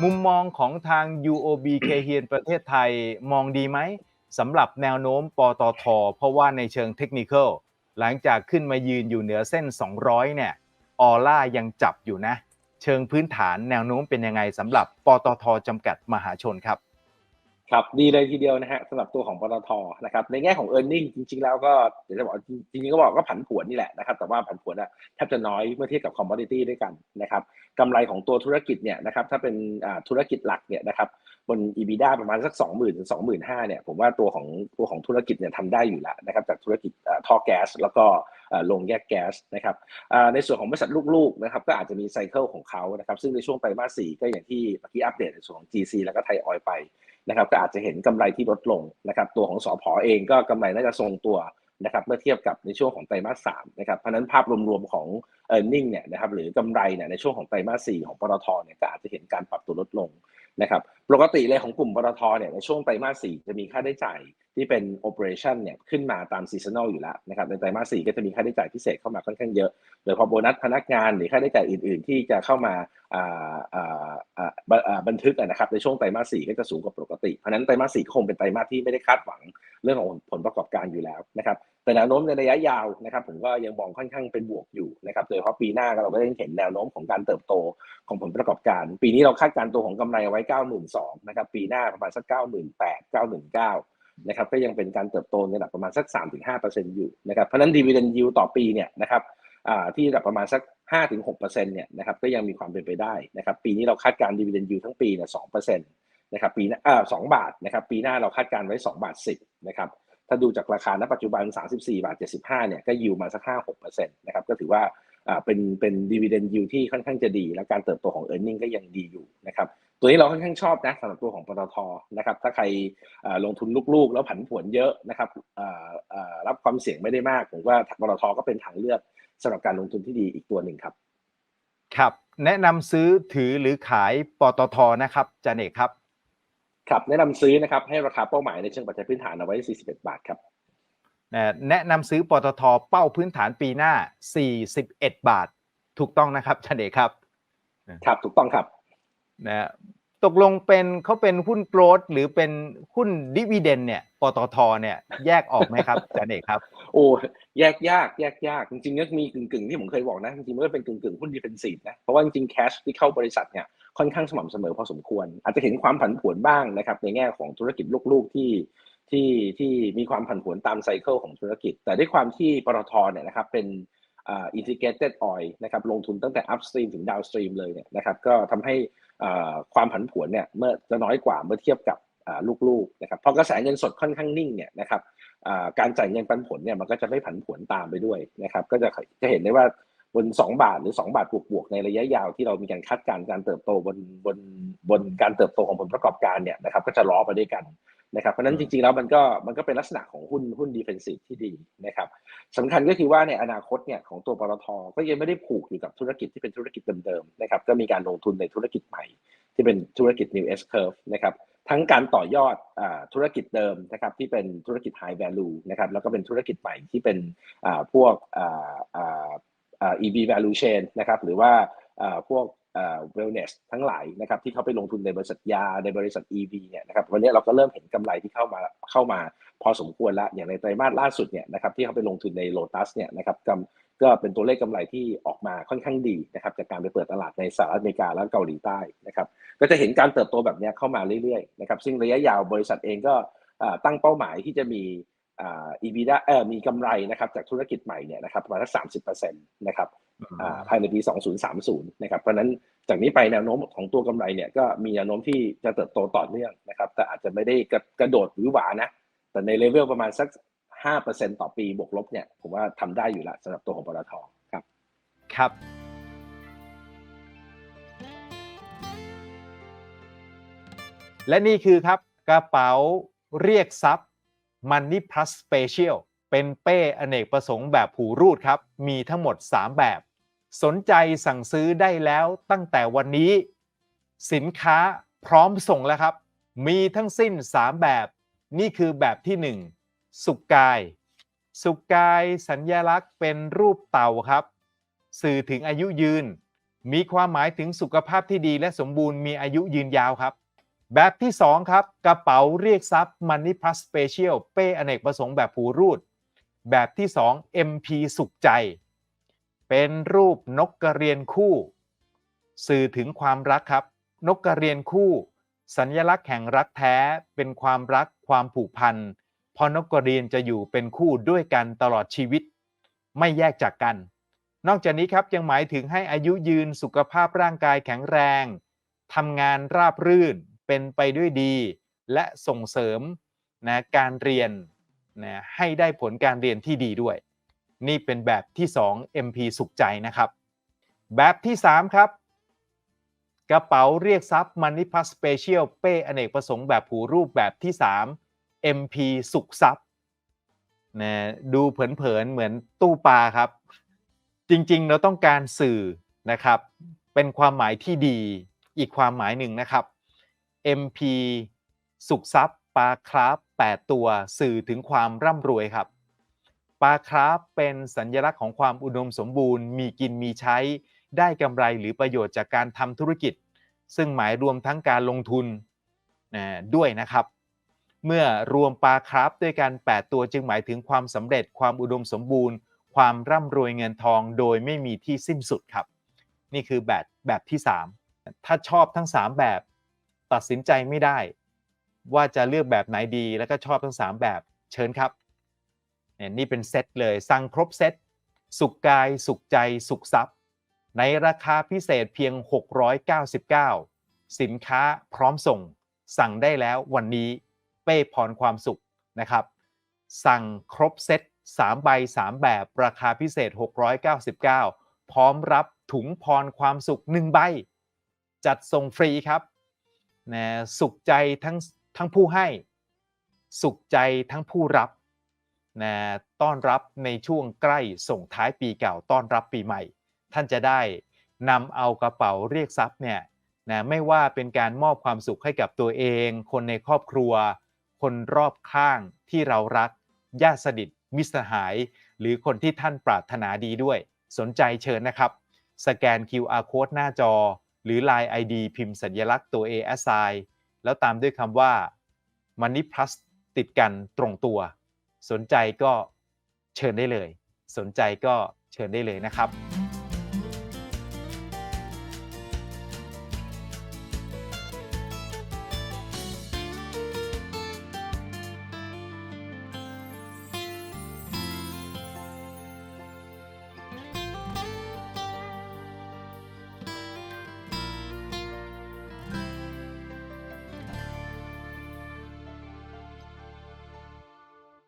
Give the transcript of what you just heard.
มุมมองของทาง UOB เคเฮียนประเทศไทยมองดีไหมสำหรับแนวโน้มปตท เพราะว่าในเชิงเทคนิคลหลังจากขึ้นมายืนอยู่เหนือเส้น 200 เนี่ยออร่ายังจับอยู่นะ เชิงพื้นฐานแนวโน้มเป็นยังไงสำหรับปตทจำกัดมหาชนครับ ครับดีเลยทีเดียวนะฮะสำหรับตัวของปตทนะครับในแง่ของ e a r n i n g จริง ๆ แล้วก็เดี๋ยวจะบอกจริงๆก็บอกก็ผันผวนนี่แหละนะครับแต่ว่าผันผวนอะแทบจะน้อยเมื่อเทียบกับ commodity ด้วยกันนะครับกำไรของตัวธุรกิจเนี่ยนะครับถ้าเป็นธุรกิจหลักเนี่ยนะครับบน EBITDA ประมาณสัก 20,000ถึง25,000เนี่ยผมว่าตัวของตัวของธุรกิจเนี่ยทำได้อยู่แล้วนะครับจากธุรกิจท่อแก๊สแล้วก็โรงแยกแก๊สนะครับในส่วนของบริษัทลูกๆนะครับก็อาจจะมีไซเคิลของเขานะครับซึ่งในช่วงไตรมาส4ก็อย่างที่เมื่อกี้อัปเดตในส่วนของ GC แล้วก็ไทยออยไป นะครับก็อาจจะเห็นกำไรที่ลดลงนะครับตัวของสอพอเองก็กำไรน่าจะทรงตัวนะครับเมื่อเทียบกับในช่วงของไตรมาสสามนะครับเพราะนั้นภาพรวมๆของ e a r n i n g เนี่ยนะครับหรือกำไรเนี่ยในช่วงของไตรมาสสี่ของปตทเนี่ยก็อาจจะเห็นการปรับตัวลดลง นะครับปกติเลยของกลุ่มปตทเนี่ยในช่วงไตรมาสสี่จะมีค่าใช้จ่ายที่เป็น operation เนี่ยขึ้นมาตาม seasonal อยู่แล้วนะครับในไตรมาสสี่ก็จะมีค่าใช้จ่ายพิเศษเข้ามาค่อนข้างเยอะ โดยเฉพาะโบนัสพนักงานหรือค่าใช้จ่ายอื่น ๆ ที่จะเข้ามาบันทึกนะครับในช่วงไตรมาสสี่ก็จะสูงกว่าปกติ เพราะฉะนั้นไตรมาสสี่คงเป็นไตรมาสที่ไม่ได้คาดหวังเรื่องของผลประกอบการอยู่แล้วนะครับ แต่แนวโน้มในระยะยาวนะครับผมก็ยังมองค่อนข้างเป็นบวกอยู่นะครับโดยเฉพาะปีหน้าเราก็ยังเห็นแนวโน้มของการเติบโตของผลประกอบการ ปีนี้เราคาดการณ์ตัวของกำไรไว้ 92,000นะครับปีหน้าประมาณสัก 98,000 99,000นะครับก็ยังเป็นการเติบโตในระดับประมาณสัก 3-5%อยู่นะครับเพราะนั้น dividend yield ต่อปีเนี่ยนะครับที่ระดับประมาณสัก 5-6%เนี่ยนะครับก็ยังมีความเป็นไปได้นะครับปีนี้เราคาดการณ์ dividend yield ทั้งปีเนี่ย2%นะครับปีหน้าอ่า2บาทนะครับปีหน้าเราคาดการไว้ 2 บาท 10นะครับ ถ้าดูจากราคาณปัจจุบัน 34 บาท 75 เนี่ย ก็ยิวมาสัก 5-6%นะครับ ก็ถือว่าเป็นเป็น dividend yield ที่ค่อนข้างจะดี และการเติบโตของ earning ก็ยังดีอยู่นะครับ ตัวนี้เราค่อนข้างชอบนะสำหรับตัวของปตทนะครับ ถ้าใครลงทุนลูกๆ แล้วผันผวนเยอะนะครับรับความเสี่ยงไม่ได้มากผมว่าปตทก็เป็นทางเลือกสำหรับการลงทุนที่ดีอีกตัวหนึ่งครับ ครับ แนะนำซื้อถือหรือขายปตทนะครับจานเอกครับ ครับแนะนำซื้อนะครับให้ราคาเป้าหมายในเชิงปัจจัยพื้นฐานเอาไว้ 41 บาทครับแนะนำซื้อปตทเป้าพื้นฐานปีหน้า 41 บาท ถูกต้องนะครับจานเอกครับ ครับถูกต้องครับนะ ตกลงเป็นเขาเป็นหุ้นโกรดหรือเป็นหุ้นดิวิเดนเนี่ยปตทเนี่ยแยกออกไหมครับอาจารย์เอกครับ โอ้แยกยากแยกยากจริงๆก็มีกึ่งๆที่ผมเคยบอกนะจริงๆมันก็เป็นกึ่งๆหุ้นดิเฟนซีฟนะเพราะว่าจริงๆแคชที่เข้าบริษัทเนี่ยค่อนข้างสม่ำเสมอพอสมควร อาจจะเห็นความผันผวนบ้างนะครับในแง่ของธุรกิจลูกๆที่ที่ที่มีความผันผวนตามไซเคิลของธุรกิจ แต่ด้วยความที่ปตทเนี่ยนะครับเป็น อ่า integrated oil นะครับลงทุนตั้งแต่ upstream ถึง downstream เลยเนี่ยนะครับก็ทำให้ความผันผวนเนี่ยเมื่อจะน้อยกว่าเมื่อเทียบกับลูกๆนะครับพอกระแสเงินสดค่อนข้างนิ่งเนี่ยนะครับการจ่ายเงินปันผลเนี่ยมันก็จะไม่ผันผวนตามไปด้วยนะครับก็จะจะเห็นได้ว่าบน 2 บาทหรือ 2 บาทบวกๆในระยะยาวที่เรามีการคาดการณ์การเติบโตบนบนบนการเติบโตของผลประกอบการเนี่ยนะครับก็จะล้อไปด้วยกัน นะครับเพราะนั้นจริงๆแล้วมันก็มันก็เป็นลักษณะของหุ้นหุ้นดีเฟนซีฟที่ดีนะครับสำคัญก็คือว่าในอนาคตเนี่ยของตัวปตทก็ยังไม่ได้ผูกอยู่กับธุรกิจที่เป็นธุรกิจเดิมๆนะครับก็มีการลงทุนในธุรกิจใหม่ ที่เป็นธุรกิจ New S Curve นะครับทั้งการต่อยอดอธุรกิจเดิมนะครับที่เป็นธุรกิจ High Value นะครับแล้วก็เป็นธุรกิจใหม่ที่เป็นพวก EV Value Chain นะครับหรือว่าพวก เวลเนสทั้งหลายนะครับที่เขาไปลงทุนในบริษัทยาในบริษัท EV เนี่ยนะครับวันนี้เราก็เริ่มเห็นกำไรที่เข้ามาเข้ามา พอสมควรล้วอย่างในไตรมาสล่าสุดเนี่ยนะครับที่เขาไปลงทุนในโ o ตัสเนี่ยนะครับกก็เป็นตัวเลขกำไรที่ออกมาค่อนข้างดีนะครับจากการไปเปิดตลาดในสหรัฐอเมริกาและเกาหลีใต้นะครับก็จะเห็นการเติบโตแบบนี้เข้ามาเรื่อยๆนะครับซึ่งระยะยาวบริษัทเองก็ตั้งเป้าหมายที่จะมีอ่า EBITDA เอ่อมีกำไรนะครับจากธุรกิจใหม่เนี่ยนะครับประมาณสักสามสิบเปอร์เซ็นต์นะครับ ภายในปี 2030 นะครับ เพราะนั้นจากนี้ไปแนวโน้มของตัวกำไรเนี่ยก็มีแนวโน้มที่จะเติบโตต่อเนื่องนะครับ แต่อาจจะไม่ได้กระโดดหรือหวานะ แต่ในเลเวลประมาณสัก 5%ต่อปีบวกลบเนี่ยผมว่าทำได้อยู่แล้วสำหรับตัวของปตทครับ ครับและนี่คือครับกระเป๋าเรียกทรัพย์ Money Plus Special เป็นเป้อเนกประสงค์แบบผูรูดครับ มีทั้งหมด 3 แบบ สนใจสั่งซื้อได้แล้วตั้งแต่วันนี้ สินค้าพร้อมส่งแล้วครับ มีทั้งสิ้น 3 แบบ นี่คือแบบที่ 1 สุกกาย สุกกายสัญญลักษณ์เป็นรูปเต่าครับ สื่อถึงอายุยืน มีความหมายถึงสุขภาพที่ดีและสมบูรณ์มีอายุยืนยาวครับ แบบที่ 2 ครับ กระเป๋าเรียกทรัพย์ Money Plus Special เป้อเนกประสงค์แบบผูรูด แบบที่ 2 MP สุขใจ เป็นรูปนกกระเรียนคู่ สื่อถึงความรักครับ นกกระเรียนคู่ สัญลักษณ์แห่งรักแท้เป็นความรักความผูกพันพราะนกกระเรียนจะอยู่เป็นคู่ด้วยกันตลอดชีวิต ไม่แยกจากกัน นอกจากนี้ครับยังหมายถึงให้อายุยืนสุขภาพร่างกายแข็งแรงทำงานราบรื่นเป็นไปด้วยดี และส่งเสริมนะการเรียนนะให้ได้ผลการเรียนที่ดีด้วย นี่เป็นแบบที่ 2 MP สุขใจนะครับ แบบที่ 3 ครับ กระเป๋าเรียกทรัพย์ Money Plus Special เป้อเนกประสงค์แบบผูรูปแบบที่ 3 MP สุขทรัพย์นะดูเผินๆเหมือนตู้ปลาครับ จริงๆ เราต้องการสื่อนะครับ เป็นความหมายที่ดีอีกความหมายหนึ่งนะครับ MP สุขทรัพย์ปลาคราฟ8ตัวสื่อถึงความร่ำรวยครับ ปลาคราฟเป็นสัญลักษณ์ของความอุดมสมบูรณ์ มีกินมีใช้ ได้กำไรหรือประโยชน์จากการทำธุรกิจ ซึ่งหมายรวมทั้งการลงทุนนะด้วยนะครับ เมื่อรวมปลาคราฟด้วยกัน 8 ตัวจึงหมายถึงความสำเร็จความอุดมสมบูรณ์ ความร่ำรวยเงินทองโดยไม่มีที่สิ้นสุดครับ นี่คือแบบแบบที่ 3 ถ้าชอบทั้ง 3 แบบตัดสินใจไม่ได้ ว่าจะเลือกแบบไหนดีแล้วก็ชอบทั้ง 3 แบบเชิญครับ เนี่ยนี่เป็นเซตเลยสั่งครบเซตสุขกายสุขใจสุขทรัพย์ ในราคาพิเศษเพียง 699 สินค้าพร้อมส่ง สั่งได้แล้ววันนี้เป้พรความสุขนะครับ สั่งครบเซต3ใบ 3 แบบราคาพิเศษ 699 พร้อมรับถุงพรความสุข 1 ใบ จัดส่งฟรีครับนะสุขใจทั้งทั้งผู้ให้ สุขใจทั้งผู้รับ นะต้อนรับในช่วงใกล้ส่งท้ายปีเก่าต้อนรับปีใหม่ ท่านจะได้นำเอากระเป๋าเรียกทรัพย์เนี่ยนะไม่ว่าเป็นการมอบความสุขให้กับตัวเอง คนในครอบครัว คนรอบข้างที่เรารักญาติสนิทมิตรสหาย หรือคนที่ท่านปรารถนาดีด้วย สนใจเชิญนะครับ สแกน QR code หน้าจอ หรือ Line ID พิมพ์สัญลักษณ์ตัว A S I แล้วตามด้วยคำว่า Money Plus ติดกันตรงตัว สนใจก็เชิญได้เลย สนใจก็เชิญได้เลยนะครับ